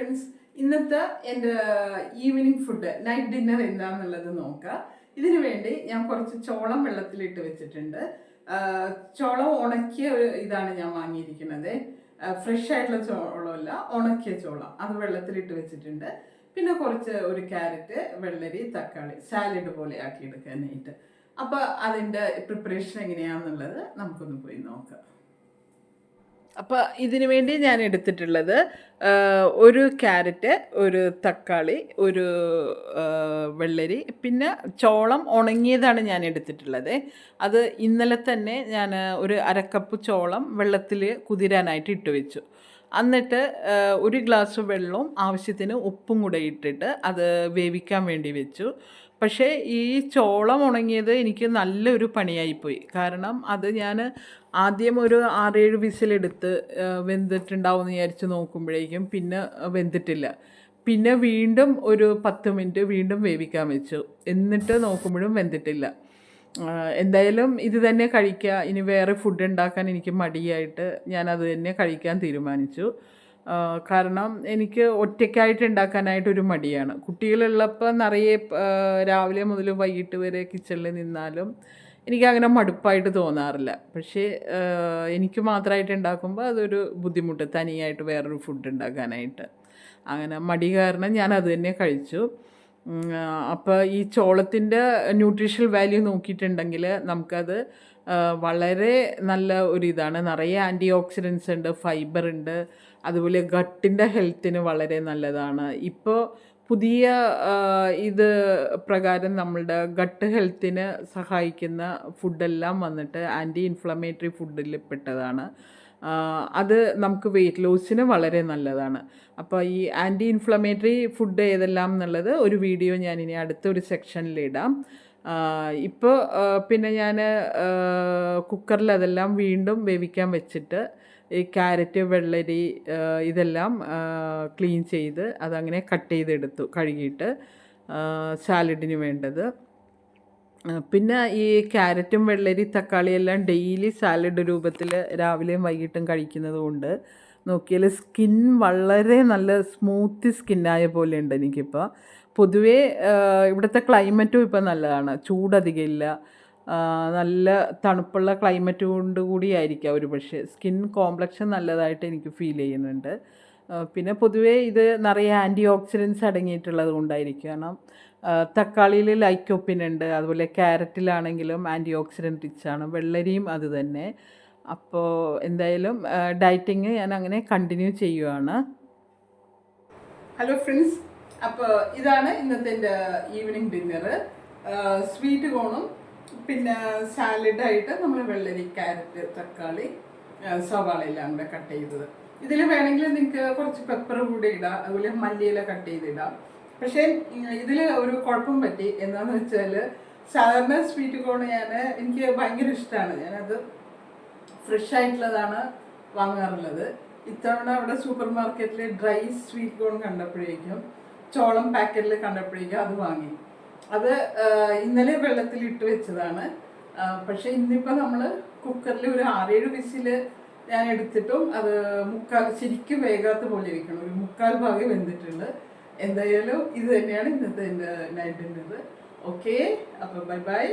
Friends ഇന്നത്തെ എന്റെ evening food night dinner എന്താണെന്നുള്ളത് നോക്കാം. ഇതിനു വേണ്ടി ഞാൻ കുറച്ച് ചോളം വെള്ളത്തിലിട്ട് വെച്ചിട്ടുണ്ട്. ചോളം ഉണക്കിയ ഒരു ഇതാണ് ഞാൻ വാങ്ങിയിരിക്കുന്നത്. ഫ്രഷ് ആയിട്ടുള്ള ചോളമല്ല ഉണക്കിയ ചോളം. അത് വെള്ളത്തിലിട്ട് വെച്ചിട്ടുണ്ട്. പിന്നെ കുറച്ച് ഒരു ക്യാരറ്റ് വെള്ളരി തക്കാളി സാലഡ് പോലെ ആക്കി എടുക്കാനായിട്ട്. അപ്പോൾ അതിന്റെ പ്രിപ്പറേഷൻ എങ്ങനെയാണെന്നുള്ളത് നമുക്കൊന്ന് പോയി നോക്കാം. അപ്പോൾ ഇതിനു വേണ്ടി ഞാൻ എടുത്തിട്ടുള്ളത് ഒരു ക്യാരറ്റ് ഒരു തക്കാളി ഒരു വെള്ളരി പിന്നെ ചോളം ഉണങ്ങിയതാണ് ഞാൻ എടുത്തിട്ടുള്ളത്. അത് ഇന്നലെ തന്നെ ഞാൻ ഒരു അരക്കപ്പ് ചോളം വെള്ളത്തിൽ കുതിരാനായിട്ട് ഇട്ട് വെച്ചു. എന്നിട്ട് ഒരു ഗ്ലാസ് വെള്ളവും ആവശ്യത്തിന് ഉപ്പും കൂടെ ഇട്ടിട്ട് അത് വേവിക്കാൻ വേണ്ടി വെച്ചു. പക്ഷേ ഈ ചോളം ഉണങ്ങിയത് എനിക്ക് നല്ലൊരു പണിയായിപ്പോയി. കാരണം അത് ഞാൻ ആദ്യം ഒരു ആറേഴ് വിസിലെടുത്ത് വെന്തിട്ടുണ്ടാവും എന്ന് വിചാരിച്ച് നോക്കുമ്പോഴേക്കും പിന്നെ വെന്തിട്ടില്ല. പിന്നെ വീണ്ടും ഒരു പത്ത് മിനിറ്റ് വീണ്ടും വേവിക്കാൻ വെച്ചു. എന്നിട്ട് നോക്കുമ്പോഴും വെന്തിട്ടില്ല. എന്തായാലും ഇത് തന്നെ കഴിക്കുക ഇനി വേറെ ഫുഡ് ഉണ്ടാക്കാൻ എനിക്ക് മടിയായിട്ട് ഞാൻ അത് തന്നെ കഴിക്കാൻ തീരുമാനിച്ചു. കാരണം എനിക്ക് ഒറ്റയ്ക്കായിട്ട് ഉണ്ടാക്കാനായിട്ട് ഒരു മടിയാണ്. കുട്ടികളുള്ളപ്പോൾ നിറയെ രാവിലെ മുതൽ വൈകിട്ട് വരെ കിച്ചണിൽ നിന്നാലും എനിക്ക് അങ്ങനെ മടുപ്പായിട്ട് തോന്നാറില്ല. പക്ഷേ എനിക്ക് മാത്രമായിട്ട് ഉണ്ടാക്കുമ്പോൾ അതൊരു ബുദ്ധിമുട്ട് തനിയായിട്ട് വേറൊരു ഫുഡ് ഉണ്ടാക്കാനായിട്ട്. അങ്ങനെ മടി കാരണം ഞാൻ അത് തന്നെ കഴിച്ചു. അപ്പോൾ ഈ ചോളത്തിന്റെ ന്യൂട്രീഷണൽ വാല്യൂ നോക്കിയിട്ടുണ്ടെങ്കിൽ നമുക്കത് വളരെ നല്ല ഒരു ഇതാണ് നിറയെ ആന്റി ഓക്സിഡൻസ് ഉണ്ട് ഫൈബർ ഉണ്ട്. അതുപോലെ ഗട്ടിന്റെ ഹെൽത്തിന് വളരെ നല്ലതാണ്. ഇപ്പോൾ പുതിയ ഇത് പ്രകാരം നമ്മളുടെ ഗട്ട് ഹെൽത്തിന് സഹായിക്കുന്ന ഫുഡെല്ലാം വന്നിട്ട് ആന്റി ഇൻഫ്ലമേറ്ററി ഫുഡിൽ പെട്ടതാണ് അത് നമുക്ക് വെയിറ്റ് ലോസിന് വളരെ നല്ലതാണ്. അപ്പോൾ ഈ ആന്റി ഇൻഫ്ലമേറ്ററി ഫുഡ് ഏതെല്ലാം എന്നുള്ളത് ഒരു വീഡിയോ ഞാനിനി അടുത്തൊരു സെക്ഷനിലിടാം ഇപ്പോൾ പിന്നെ ഞാൻ കുക്കറിൽ അതെല്ലാം വീണ്ടും വേവിക്കാൻ വെച്ചിട്ട് ഈ ക്യാരറ്റ് വെള്ളരി ഇതെല്ലാം ക്ലീൻ ചെയ്ത് അതങ്ങനെ കട്ട് ചെയ്തെടുത്തു കഴുകിയിട്ട് സാലഡിന് വേണ്ടത്. പിന്നെ ഈ ക്യാരറ്റും വെള്ളരി തക്കാളിയെല്ലാം ഡെയിലി സാലഡ് രൂപത്തിൽ രാവിലെയും വൈകിട്ടും കഴിക്കുന്നത് കൊണ്ട് നോക്കിയാൽ സ്കിൻ വളരെ നല്ല സ്മൂത്ത് സ്കിന്നായ പോലെ ഉണ്ട് എനിക്കിപ്പോൾ പൊതുവേ ഇവിടുത്തെ ക്ലൈമറ്റും ഇപ്പോൾ നല്ലതാണ്. ചൂടധികം ഇല്ല നല്ല തണുപ്പുള്ള ക്ലൈമറ്റ് കൊണ്ട് കൂടിയായിരിക്കാം ഒരു പക്ഷേ. സ്കിൻ കോംപ്ലക്ഷൻ നല്ലതായിട്ട് എനിക്ക് ഫീൽ ചെയ്യുന്നുണ്ട്. പിന്നെ പൊതുവേ ഇത് നിറയെ ആന്റി ഓക്സിഡൻസ് അടങ്ങിയിട്ടുള്ളത് കൊണ്ടായിരിക്കും. കാരണം തക്കാളിയിൽ ലൈക്കോപ്പിൻ ഉണ്ട്. അതുപോലെ ക്യാരറ്റിലാണെങ്കിലും ആന്റി ഓക്സിഡന്റ് റിച്ചാണ്. വെള്ളരിയും അത് തന്നെ. അപ്പോൾ എന്തായാലും ഡയറ്റിങ് ഞാൻ അങ്ങനെ കണ്ടിന്യൂ ചെയ്യുവാണ്. ഹലോ ഫ്രണ്ട്സ് അപ്പോൾ ഇതാണ് ഇന്നത്തെ എന്റെ ഈവനിങ് ഡിന്നർ സ്വീറ്റ് കോണും പിന്നെ സാലഡായിട്ട് നമ്മൾ വെള്ളരി ക്യാരറ്റ് തക്കാളി സവാളയെല്ലാം കൂടെ കട്ട് ചെയ്തത്. ഇതിൽ വേണമെങ്കിൽ നിങ്ങൾക്ക് കുറച്ച് പെപ്പർ കൂടി ഇടാം അതുപോലെ മല്ലിയില കട്ട് ചെയ്തിടാം. പക്ഷേ ഇതിൽ ഒരു കുഴപ്പം പറ്റി. എന്താണെന്ന് വെച്ചാൽ സാധാരണ സ്വീറ്റ് കോൺ ഞാൻ എനിക്ക് ഭയങ്കര ഇഷ്ടമാണ് ഞാനത് ഫ്രഷ് ആയിട്ടുള്ളതാണ് വാങ്ങാറുള്ളത്. ഇത്തവണ അവിടെ സൂപ്പർ മാർക്കറ്റിൽ ഡ്രൈ സ്വീറ്റ് കോൺ കണ്ടപ്പോഴേക്കും ചോളം പാക്കറ്റിൽ കണ്ടപ്പോഴേക്കും അത് വാങ്ങി. അത് ഇന്നലെ വെള്ളത്തിൽ ഇട്ട് വെച്ചതാണ്. പക്ഷേ ഇന്നിപ്പോൾ നമ്മൾ കുക്കറിൽ ഒരു ആറേഴ് വിസിൽ ഞാൻ എടുത്തിട്ടും അത് മുക്കാൽ ശരിക്കും വേഗാത്ത പോലെ ഇരിക്കണം. ഒരു മുക്കാൽ ഭാഗം വെന്തിട്ടുണ്ട്. എന്തായാലും ഇത് തന്നെയാണ് ഇന്നത്തെ എന്റെ നൈറ്റ് ഡിന്നർ ഓക്കെ അപ്പോൾ ബൈ ബൈ.